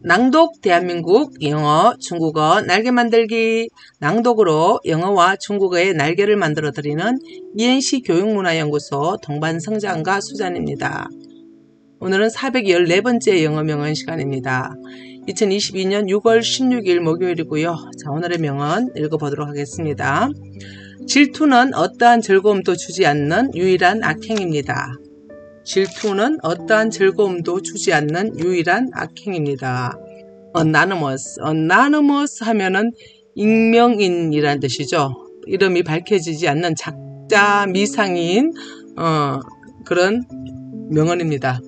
낭독 대한민국 영어 중국어 날개 만들기 낭독으로 영어와 중국어의 날개를 만들어 드리는 이엔시 교육문화연구소 동반성장가 수잔입니다. 오늘은 414번째 영어 명언 시간입니다. 2022년 6월 16일 목요일이고요. 자, 오늘의 명언 읽어보도록 하겠습니다. 질투는 어떠한 즐거움도 주지 않는 유일한 악행입니다. 질투는 어떠한 즐거움도 주지 않는 유일한 악행입니다. anonymous, anonymous 하면은 익명인이란 뜻이죠. 이름이 밝혀지지 않는 작자 미상인 어, 그런 명언입니다.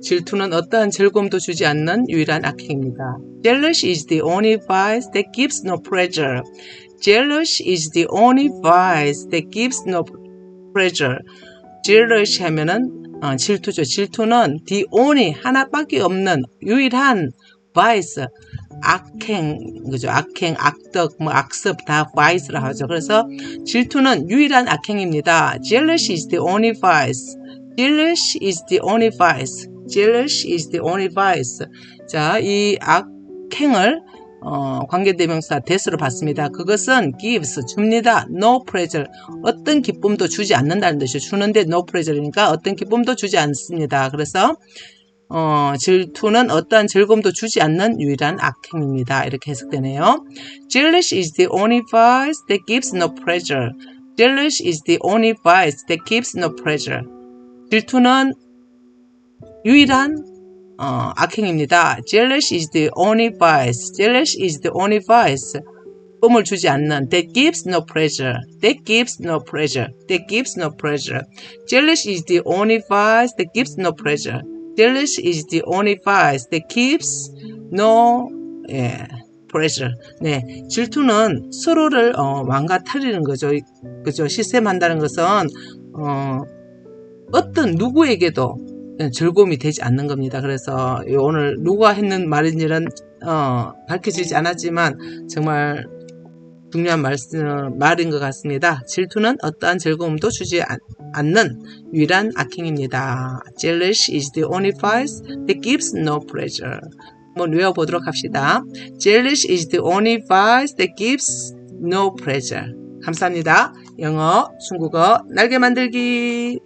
질투는 어떠한 즐거움도 주지 않는 유일한 악행입니다. Jealous is the only vice that gives no pleasure. Jealous is the only vice that gives no pleasure. Jealous 하면은 어, 질투죠. 질투는 the only 하나밖에 없는 유일한 vice 악행 그죠? 악행, 악덕, 뭐 악습 다 vice라 하죠. 그래서 질투는 유일한 악행입니다. Jealous is the only vice. Jealous is the only vice. Jealous is the only vice. 자, 이 악행을 어, 관계대명사 대수로 봤습니다. 그것은 gives 줍니다. no pleasure 어떤 기쁨도 주지 않는다는 뜻이죠. 주는데 no pleasure니까 어떤 기쁨도 주지 않습니다. 그래서 어, 질투는 어떠한 즐거움도 주지 않는 유일한 악행입니다. 이렇게 해석되네요. Jealous is the only vice that gives no pleasure. Jealous is the only vice that gives no pleasure. 질투는 유일한 어, 악행입니다. Jealous is the only vice. Jealous is the only vice. 쁨을 주지 않는 that gives no pleasure. That gives no pleasure. That gives no pleasure. Jealous is the only vice that gives no pleasure. Jealous is the only vice that gives no 예, pleasure. 네, 질투는 서로를 어, 망가뜨리는 거죠. 그죠? 시샘한다는 것은 어, 어떤 누구에게도 즐거움이 되지 않는 겁니다. 그래서 오늘 누가 했는 말인지는 어, 밝혀지지 않았지만 정말 중요한 말씀, 말인 것 같습니다. 질투는 어떠한 즐거움도 주지 않, 않는 유일한 악행입니다. Jealous is the only vice that gives no pleasure. 한번 외워보도록 합시다. Jealous is the only vice that gives no pleasure. 감사합니다. 영어, 중국어, 날개 만들기.